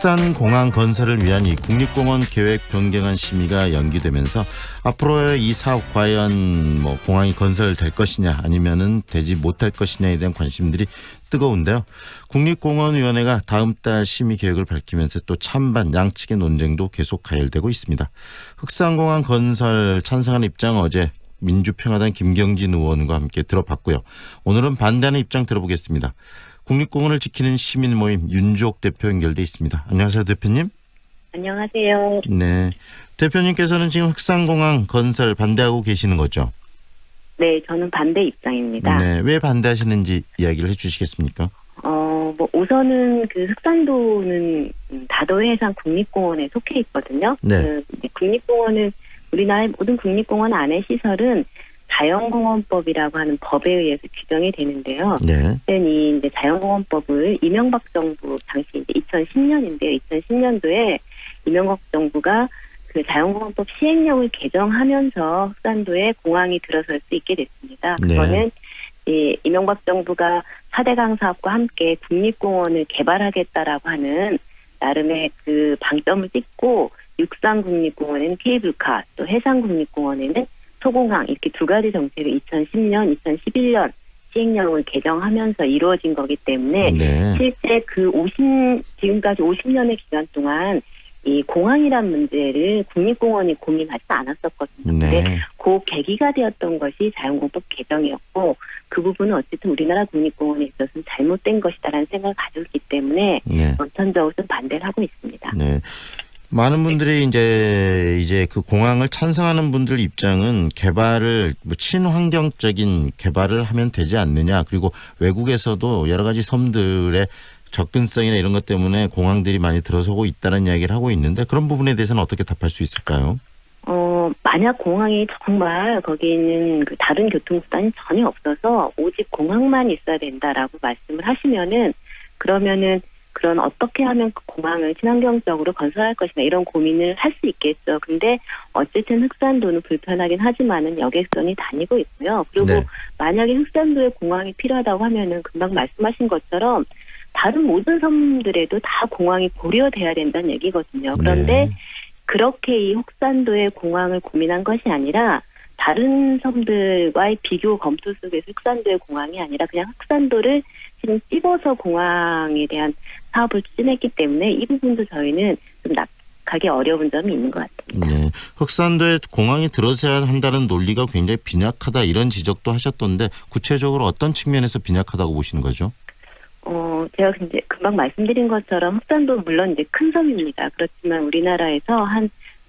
흑산 공항 건설을 위한 이 국립공원 계획 변경안 심의가 연기되면서 앞으로의 이 사업 과연 뭐 공항이 건설될 것이냐 아니면은 되지 못할 것이냐에 대한 관심들이 뜨거운데요. 국립공원위원회가 다음 달 심의 계획을 밝히면서 또 찬반 양측의 논쟁도 계속 가열되고 있습니다. 흑산공항 건설 찬성하는 입장 어제 민주평화당 김경진 의원과 함께 들어봤고요. 오늘은 반대하는 입장 들어보겠습니다. 국립공원을 지키는 시민 모임 윤주옥 대표 연결돼 있습니다. 안녕하세요, 대표님. 안녕하세요. 네. 대표님께서는 지금 흑산공항 건설 반대하고 계시는 거죠? 네, 저는 반대 입장입니다. 네. 왜 반대하시는지 이야기를 해주시겠습니까? 어, 뭐 우선은 그 흑산도는 음, 다도해상 국립공원에 속해 있거든요. 네. 그 국립공원은 우리나라의 모든 국립공원 안에 시설은 자연공원법이라고 하는 법에 의해서 규정이 되는데요. 네. 이 이제 자연공원법을 이명박 정부 당시 이제 2010년인데요. 2010년도에 이명박 정부가 그 자연공원법 시행령을 개정하면서 흑산도에 공항이 들어설 수 있게 됐습니다. 네. 그거는 이 이명박 정부가 4대강 사업과 함께 국립공원을 개발하겠다라고 하는 나름의 그 방점을 찍고 육상국립공원에는 케이블카, 또 해상국립공원에는 소공항 이렇게 두 가지 정책을 2010년, 2011년 시행령을 개정하면서 이루어진 거기 때문에 네. 실제 그 50, 지금까지 50년의 기간 동안 이 공항이란 문제를 국립공원이 고민하지 않았었거든요. 근데 네. 그 계기가 되었던 것이 자연공법 개정이었고 그 부분은 어쨌든 우리나라 국립공원에 있어서는 잘못된 것이다라는 생각을 가지고 있기 때문에 네. 원천적으로 좀 반대를 하고 있습니다. 네. 많은 분들이 이제 이제 그 공항을 찬성하는 분들 입장은 개발을 뭐 친환경적인 개발을 하면 되지 않느냐 그리고 외국에서도 여러 가지 섬들의 접근성이나 이런 것 때문에 공항들이 많이 들어서고 있다는 이야기를 하고 있는데 그런 부분에 대해서는 어떻게 답할 수 있을까요? 어, 만약 공항이 정말 거기 있는 그 다른 교통수단이 전혀 없어서 오직 공항만 있어야 된다라고 말씀을 하시면은 그러면은 그런 어떻게 하면 그 공항을 친환경적으로 건설할 것이냐 이런 고민을 할 수 있겠죠. 근데 어쨌든 흑산도는 불편하긴 하지만은 여객선이 다니고 있고요. 그리고 네. 만약에 흑산도에 공항이 필요하다고 하면은 금방 말씀하신 것처럼 다른 모든 섬들에도 다 공항이 고려돼야 된다는 얘기거든요. 그런데 네. 그렇게 이 흑산도의 공항을 고민한 것이 아니라 다른 섬들과의 비교 검토 속에서 흑산도의 공항이 아니라 그냥 흑산도를 지금 찝어서 공항에 대한 사업을 추진했기 때문에 이 부분도 저희는 좀 낙하기 어려운 점이 있는 것 같습니다. 네. 흑산도에 공항이 들어서야 한다는 논리가 굉장히 빈약하다 이런 지적도 하셨던데 구체적으로 어떤 측면에서 빈약하다고 보시는 거죠? 어, 제가 이제 금방 말씀드린 것처럼 흑산도 물론 이제 큰 섬입니다. 그렇지만 우리나라에서 한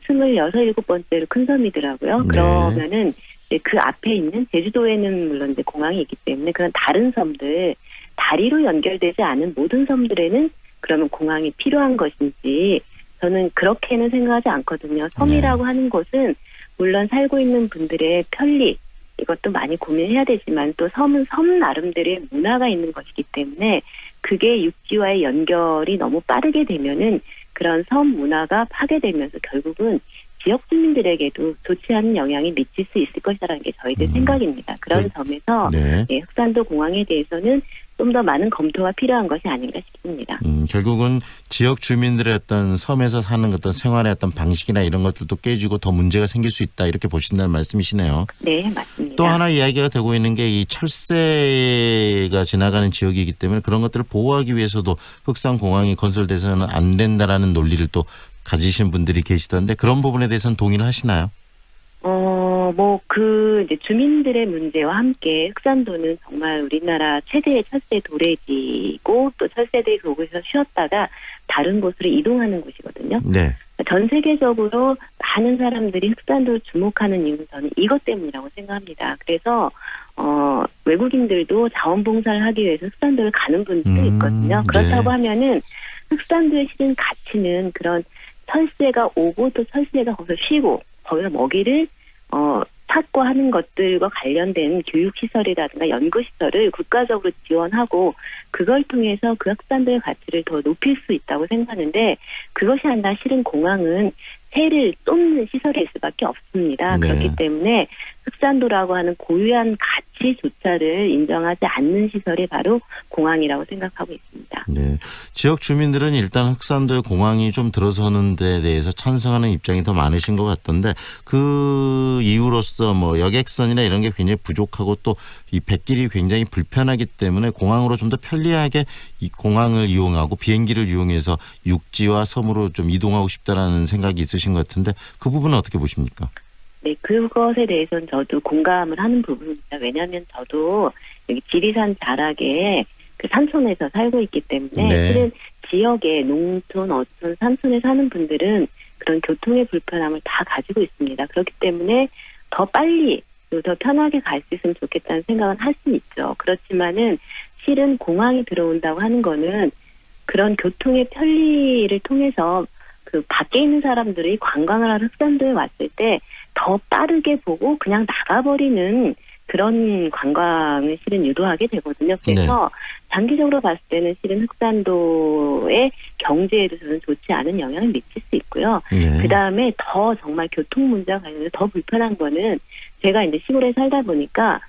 26, 7번째로 큰 섬이더라고요. 네. 그러면은 그 앞에 있는 제주도에는 물론 이제 공항이 있기 때문에 그런 다른 섬들, 다리로 연결되지 않은 모든 섬들에는 그러면 공항이 필요한 것인지 저는 그렇게는 생각하지 않거든요. 섬이라고 하는 곳은 물론 살고 있는 분들의 편리, 이것도 많이 고민해야 되지만 또 섬은 섬 나름대로의 문화가 있는 것이기 때문에 그게 육지와의 연결이 너무 빠르게 되면은 그런 섬 문화가 파괴되면서 결국은 지역 주민들에게도 좋지 않은 영향이 미칠 수 있을 것이라는 게 저희들 음. 생각입니다. 그런 그- 점에서 네. 예, 흑산도 공항에 대해서는 좀 더 많은 검토가 필요한 것이 아닌가 싶습니다. 음, 결국은 지역 주민들의 어떤 섬에서 사는 어떤 생활의 어떤 방식이나 이런 것들도 깨지고 더 문제가 생길 수 있다 이렇게 보신다는 말씀이시네요. 네, 맞습니다. 또 하나 이야기가 되고 있는 게 이 철새가 지나가는 지역이기 때문에 그런 것들을 보호하기 위해서도 흑산 공항이 건설돼서는 안 된다라는 논리를 또 가지신 분들이 계시던데 그런 부분에 대해서는 동의를 하시나요? 어, 뭐, 그, 이제 주민들의 문제와 함께 흑산도는 정말 우리나라 최대의 철새 도래지고 또 철새들이 그곳에서 쉬었다가 다른 곳으로 이동하는 곳이거든요. 네. 전 세계적으로 많은 사람들이 흑산도를 주목하는 이유는 저는 이것 때문이라고 생각합니다. 그래서, 어, 외국인들도 자원봉사를 하기 위해서 흑산도를 가는 분들도 음, 있거든요. 그렇다고 네. 하면은 흑산도에 실은 가치는 그런 철새가 오고 또 철새가 거기서 쉬고 거기서 먹이를 어 찾고 하는 것들과 관련된 교육 시설이라든가 연구 시설을 국가적으로 지원하고 그걸 통해서 그 흑산도의 가치를 더 높일 수 있다고 생각하는데 그것이 아니라 실은 공항은 새를 쏟는 시설일 수밖에 없습니다. 네. 그렇기 때문에 흑산도라고 하는 고유한 가치조차를 인정하지 않는 시설이 바로 공항이라고 생각하고 있습니다. 네. 지역 주민들은 일단 흑산도에 공항이 좀 들어서는 데 대해서 찬성하는 입장이 더 많으신 것 같던데 그 이유로서 뭐 여객선이나 이런 게 굉장히 부족하고 또 이 백길이 굉장히 불편하기 때문에 공항으로 좀 더 편리하게 이 공항을 이용하고 비행기를 이용해서 육지와 섬으로 좀 이동하고 싶다라는 생각이 있으신 것 같은데 그 부분은 어떻게 보십니까? 네, 그것에 대해서는 저도 공감을 하는 부분입니다. 왜냐하면 저도 여기 지리산 자락에 그 산촌에서 살고 있기 때문에 네. 실은 지역의 농촌, 어촌, 산촌에 사는 분들은 그런 교통의 불편함을 다 가지고 있습니다. 그렇기 때문에 더 빨리 더 편하게 갈 수 있으면 좋겠다는 생각은 할 수 있죠. 그렇지만은 실은 공항이 들어온다고 하는 거는 그런 교통의 편리를 통해서 그 밖에 있는 사람들이 관광을 하러 흑산도에 왔을 때 더 빠르게 보고 그냥 나가버리는 그런 관광을 실은 유도하게 되거든요. 그래서 장기적으로 봤을 때는 실은 흑산도의 경제에도 저는 좋지 않은 영향을 미칠 수 있고요. 네. 그 다음에 더 정말 교통 문제와 관련해서 더 불편한 거는 제가 이제 시골에 살다 보니까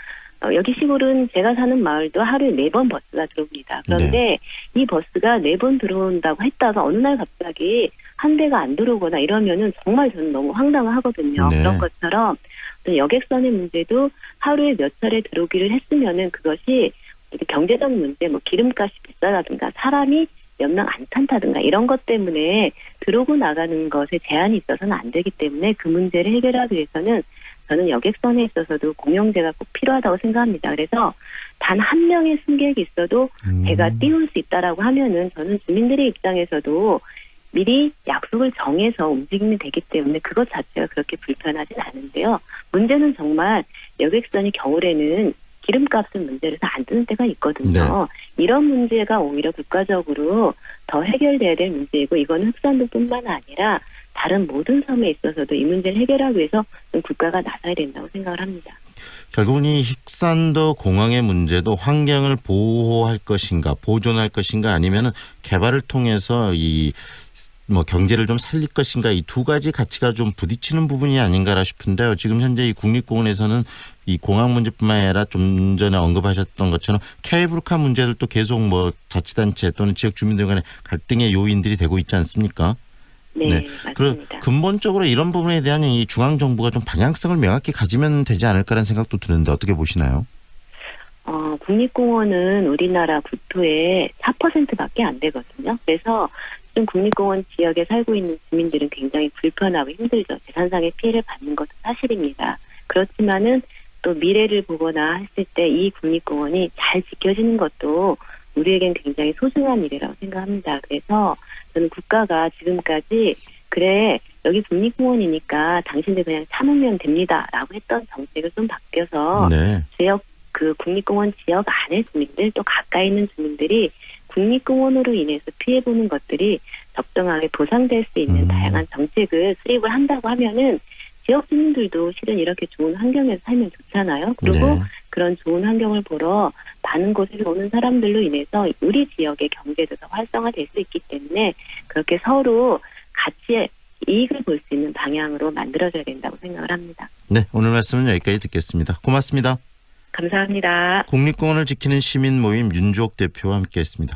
어, 여기 시골은 제가 사는 마을도 하루에 네 번 버스가 들어옵니다. 그런데 이 버스가 네 번 들어온다고 했다가 어느 날 갑자기 한 대가 안 들어오거나 이러면은 정말 저는 너무 황당하거든요. 네. 그런 것처럼 여객선의 문제도 하루에 몇 차례 들어오기를 했으면은 그것이 경제적 문제, 뭐 기름값이 비싸다든가 사람이 몇 명 안 탄다든가 이런 것 때문에 들어오고 나가는 것에 제한이 있어서는 안 되기 때문에 그 문제를 해결하기 위해서는 저는 여객선에 있어서도 공영제가 꼭 필요하다고 생각합니다. 그래서 단 한 명의 승객이 있어도 음. 배가 띄울 수 있다라고 하면은 저는 주민들의 입장에서도 미리 약속을 정해서 움직이면 되기 때문에 그것 자체가 그렇게 불편하진 않은데요. 문제는 정말 여객선이 겨울에는 기름값은 문제를 해서 안 뜨는 때가 있거든요. 이런 문제가 오히려 국가적으로 더 해결돼야 될 문제이고 이거는 흑산도뿐만 아니라 다른 모든 섬에 있어서도 이 문제를 해결하기 위해서 좀 국가가 나서야 된다고 생각을 합니다. 결국은 이 흑산도 공항의 문제도 환경을 보호할 것인가 보존할 것인가 아니면은 개발을 통해서 이 뭐 경제를 좀 살릴 것인가 이 두 가지 가치가 좀 부딪히는 부분이 아닌가라 싶은데요. 지금 현재 이 국립공원에서는 이 공항 문제뿐만 아니라 좀 전에 언급하셨던 것처럼 케이블카 문제들도 계속 뭐 자치단체 또는 지역 주민들 간의 갈등의 요인들이 되고 있지 않습니까? 네, 네. 그 맞습니다. 근본적으로 이런 부분에 대한 이 중앙 정부가 좀 방향성을 명확히 가지면 되지 않을까라는 생각도 드는데 어떻게 보시나요? 어, 국립공원은 우리나라 국토의 4%밖에 안 되거든요. 그래서 지금 국립공원 지역에 살고 있는 주민들은 굉장히 불편하고 힘들죠. 재산상의 피해를 받는 것도 사실입니다. 그렇지만은 또 미래를 보거나 했을 때 이 국립공원이 잘 지켜지는 것도 우리에겐 굉장히 소중한 일이라고 생각합니다. 그래서 저는 국가가 지금까지 그래 여기 국립공원이니까 당신들 그냥 참으면 됩니다라고 했던 정책을 좀 바뀌어서 네. 지역 그 국립공원 지역 안의 주민들 또 가까이 있는 주민들이 국립공원으로 인해서 피해보는 것들이 적정하게 보상될 수 있는 음. 다양한 정책을 수립을 한다고 하면은 지역 주민들도 실은 이렇게 좋은 환경에서 살면 좋잖아요. 그리고 네. 그런 좋은 환경을 보러 많은 곳에서 오는 사람들로 인해서 우리 지역의 경제도 더 활성화될 수 있기 때문에 그렇게 서로 같이 이익을 볼 수 있는 방향으로 만들어져야 된다고 생각을 합니다. 네, 오늘 말씀은 여기까지 듣겠습니다. 고맙습니다. 감사합니다. 국립공원을 지키는 시민 모임 윤주옥 대표와 함께했습니다.